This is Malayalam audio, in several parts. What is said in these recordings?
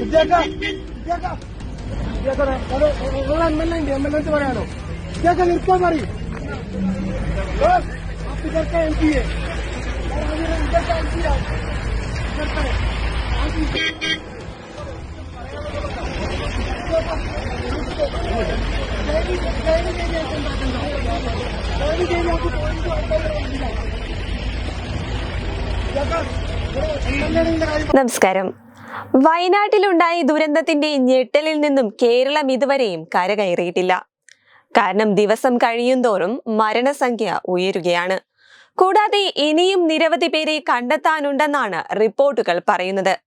ഇതൊക്കെ ഇതൊക്കെ ഇതൊക്കെ അത് നിങ്ങൾ എം എൽ എ ഉണ്ട് എം എൽ എ പറയാനോ ഇതൊക്കെ നിർത്താൻ പറയും ഇതൊക്കെ എം പി എ ഇതൊക്കെ എം പി നമസ്കാരം. വയനാട്ടിലുണ്ടായ ദുരന്തത്തിന്റെ ഞെട്ടലിൽ നിന്നും കേരളം ഇതുവരെയും കരകയറിയിട്ടില്ല. കാരണം ദിവസം കഴിയുന്തോറും മരണസംഖ്യ ഉയരുകയാണ്. കൂടാതെ ഇനിയും നിരവധി പേരെ കണ്ടെത്താനുണ്ടെന്നാണ് റിപ്പോർട്ടുകൾ പറയുന്നത്.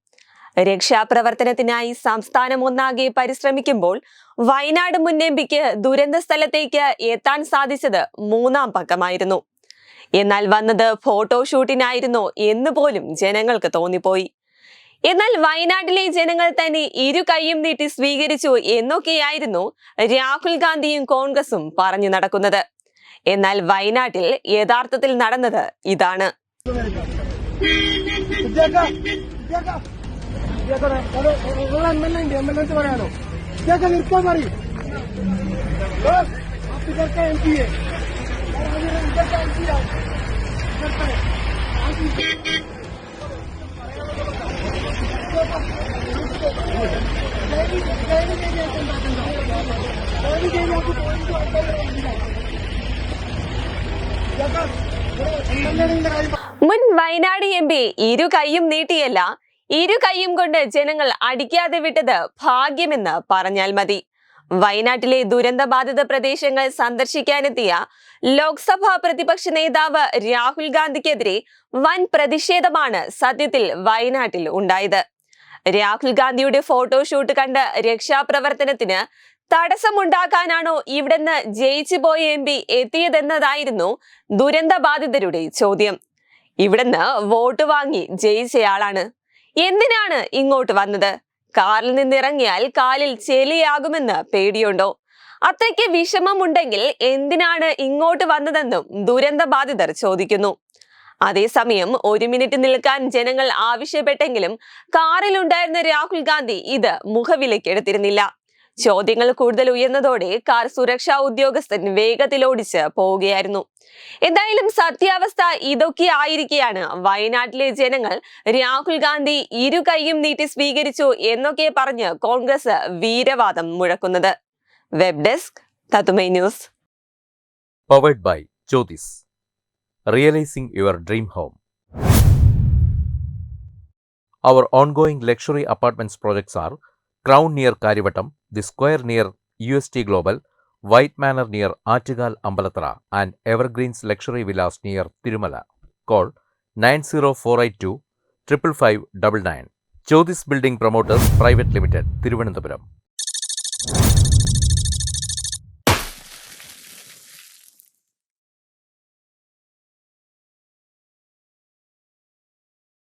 രക്ഷാപ്രവർത്തനത്തിനായി സംസ്ഥാനം ഒന്നാകെ പരിശ്രമിക്കുമ്പോൾ വയനാട് മുന്നേമ്പിക്ക് ദുരന്ത സ്ഥലത്തേക്ക് എത്താൻ സാധിച്ചത് മൂന്നാം പക്കമായിരുന്നു. എന്നാൽ വന്നത് ഫോട്ടോഷൂട്ടിനായിരുന്നോ എന്ന് പോലും ജനങ്ങൾക്ക് തോന്നിപ്പോയി എന്നാൽ വയനാട്ടിലെ ജനങ്ങൾ തന്നെ ഇരു കൈയും നീട്ടി സ്വീകരിച്ചു എന്നൊക്കെയായിരുന്നു രാഹുൽ ഗാന്ധിയും കോൺഗ്രസും പറഞ്ഞു നടക്കുന്നത് എന്നാൽ വയനാട്ടിൽ യഥാർത്ഥത്തിൽ നടന്നത് ഇതാണ് മുൻ വയനാട് എം പി ഇരു കൈയും നീട്ടിയല്ല ഇരു കൈയും കൊണ്ട് ജനങ്ങൾ അടിക്കാതെ വിട്ടത് ഭാഗ്യമെന്ന് പറഞ്ഞാൽ മതി. വയനാട്ടിലെ ദുരന്തബാധിത പ്രദേശങ്ങൾ സന്ദർശിക്കാനെത്തിയ ലോക്സഭാ പ്രതിപക്ഷ നേതാവ് രാഹുൽ ഗാന്ധിക്കെതിരെ വൻ പ്രതിഷേധമാണ് സത്യത്തിൽ വയനാട്ടിൽ ഉണ്ടായത്. രാഹുൽ ഗാന്ധിയുടെ ഫോട്ടോഷൂട്ട് കണ്ട് രക്ഷാപ്രവർത്തനത്തിന് തടസ്സമുണ്ടാക്കാനാണോ ഇവിടുന്ന് ജയിച്ചു പോയ എം പി എത്തിയതെന്നതായിരുന്നു ദുരന്തബാധിതരുടെ ചോദ്യം. ഇവിടുന്ന് വോട്ട് വാങ്ങി ജയിച്ചയാളാണ്. എന്തിനാണ് ഇങ്ങോട്ട് വന്നത്? കാറിൽ നിന്നിറങ്ങിയാൽ കാലിൽ ചെലിയാകുമെന്ന് പേടിയുണ്ടോ? അത്രയ്ക്ക് വിഷമമുണ്ടെങ്കിൽ എന്തിനാണ് ഇങ്ങോട്ട് വന്നതെന്നും ദുരന്ത ബാധിതർ ചോദിക്കുന്നു. അതേസമയം ഒരു മിനിറ്റ് നിൽക്കാൻ ജനങ്ങൾ ആവശ്യപ്പെട്ടെങ്കിലും കാറിലുണ്ടായിരുന്ന രാഹുൽ ഗാന്ധി ഇത് മുഖവിലക്കെടുത്തിരുന്നില്ല ചോദ്യങ്ങൾ കൂടുതൽ ഉയർന്നതോടെ കാർ സുരക്ഷാ ഉദ്യോഗസ്ഥൻ വേഗത്തിൽ ഓടിച്ച് പോവുകയായിരുന്നു എന്തായാലും സത്യാവസ്ഥ ഇതൊക്കെ ആയിരിക്കെയാണ് വയനാട്ടിലെ ജനങ്ങൾ രാഹുൽ ഗാന്ധി ഇരു കൈയും നീട്ടി സ്വീകരിച്ചു എന്നൊക്കെ പറഞ്ഞ് കോൺഗ്രസ് വീരവാദം മുഴക്കുന്നത് വെബ് ഡെസ്ക് തത്തുമൈ news powered by Jyotis. Realizing your dream home. Our ongoing luxury apartments projects are Crown near the square near UST Global, White Manor near Artigal Ambalatra, and Evergreen's Luxury Villas near Tirumala. Call 90482 5599. Chodis Building Promoters Private Limited, Tiruvananthapuram.